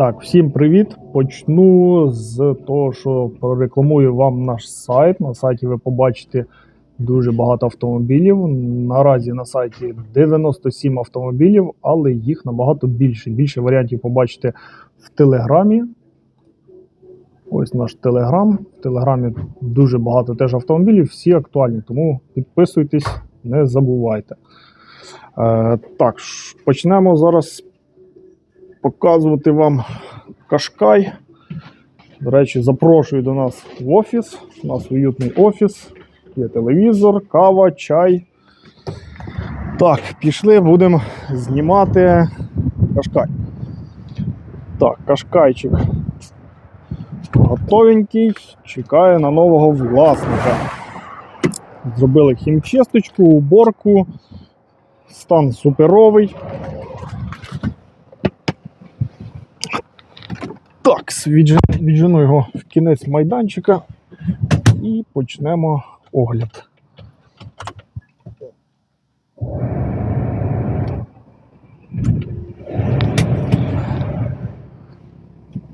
Так, всім привіт! Почну з того, що прорекламую вам наш сайт. На сайті ви побачите дуже багато автомобілів. Наразі на сайті 97 автомобілів, але їх набагато більше. Більше варіантів побачите в Телеграмі. Ось наш Телеграм. В Телеграмі дуже багато теж автомобілів, всі актуальні, тому підписуйтесь, не забувайте. Е, так, почнемо зараз показувати вам Кашкай. До речі, запрошую до нас в офіс. У нас уютний офіс. Є телевізор, кава, чай. Так, пішли, будемо знімати Кашкай. Так, Кашкайчик готовенький, чекає на нового власника. Зробили хімчисточку, уборку. Стан суперовий. Так, віджену його в кінець майданчика і почнемо огляд.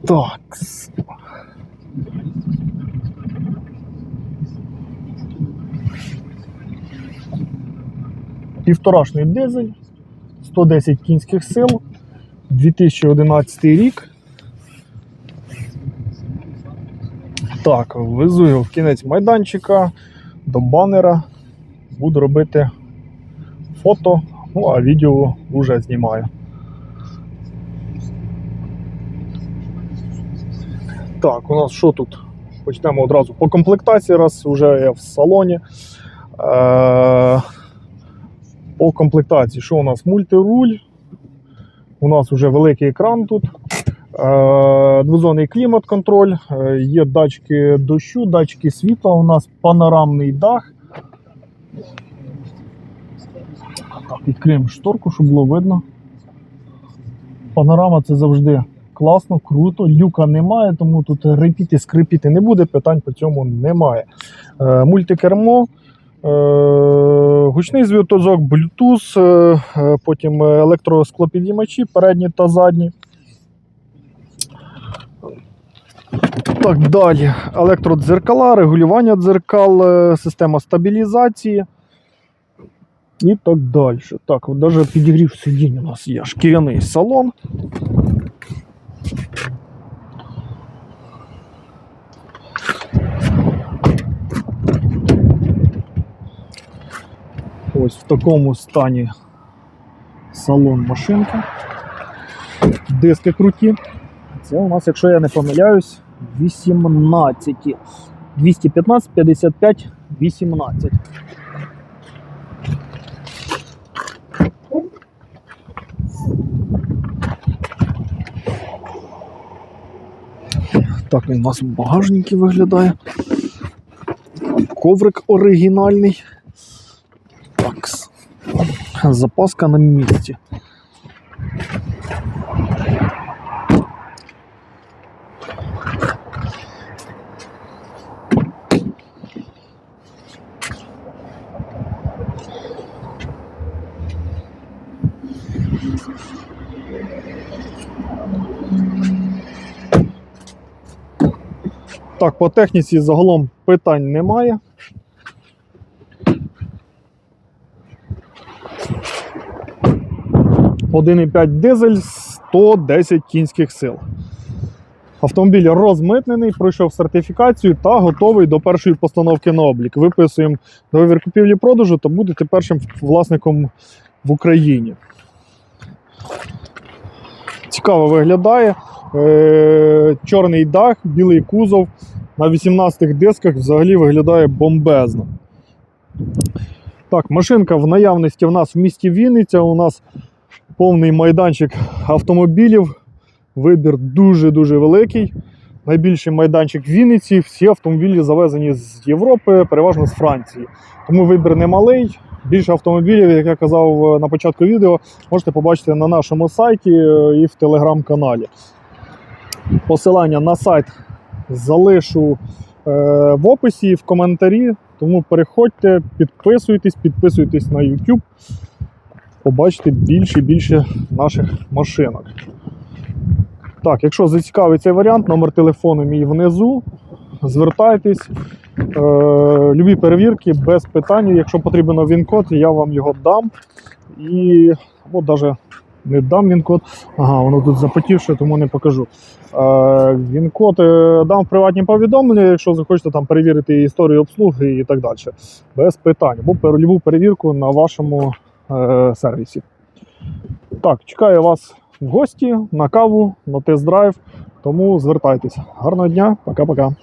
Так. Півторашний дизель, 110 кінських сил, 2011 рік. Так, везу його в кінець майданчика до банера. Буду робити фото, ну а відео вже знімаю. Так, у нас що тут? Почнемо одразу по комплектації, раз вже я в салоні. Е- по комплектації, що у нас? Мультируль. У нас вже великий екран тут. Е, Двозонний клімат-контроль, е, є датчики дощу, датчики світла, у нас панорамний дах. Так, відкриємо шторку, щоб було видно. Панорама це завжди класно, круто. Люка немає, тому тут репіти, скрипіти не буде, питань по цьому немає. Е, Мультикермо. Гучний зв'язок, Bluetooth, потім електросклопідіймачі, передні та задні. Так, далі. Електродзеркала, регулювання дзеркал, е, система стабілізації. І так далі. Так, навіть підігрів сидінь у нас є. Шкіряний салон. Ось в такому стані салон машинки. Диски круті. Це у нас, якщо я не помиляюсь, 18. 215, 55, 18. Так він у нас в багажнику виглядає. Коврик оригінальний. Такс. Запаска на місці. Так, по техніці загалом питань немає. «1,5 дизель 110 кінських сил. Автомобіль розмитнений, пройшов сертифікацію та готовий до першої постановки на облік. Виписуємо договір купівлі-продажу та будете першим власником в Україні. Цікаво виглядає. Е, чорний дах, білий кузов. На 18 дисках взагалі виглядає бомбезно. Так, машинка в наявності в нас в місті Вінниця. У нас повний майданчик автомобілів. Вибір дуже-дуже великий. Найбільший майданчик в Вінниці. Всі автомобілі завезені з Європи, переважно з Франції. Тому вибір не малий. Більше автомобілів, як я казав е, на початку відео, можете побачити на нашому сайті е, і в телеграм-каналі. Посилання на сайт залишу е, в описі і в коментарі. Тому переходьте, підписуйтесь, підписуйтесь на YouTube. Побачите більше і більше наших машинок. Так, якщо зацікавить цей варіант, номер телефону мій внизу. Звертайтесь. Е, любі перевірки без питань. Якщо потрібен він-код, я вам його дам. І або навіть не дам він-код. Ага, воно тут запотівше, тому не покажу. Е, він-код е, дам в приватні повідомлення, якщо захочете там перевірити історію обслуги і так далі. Без питань. Або любу перевірку на вашому е, сервісі. Так, чекаю вас в гості на каву, на тест-драйв. Тому звертайтеся. Гарного дня, пока-пока.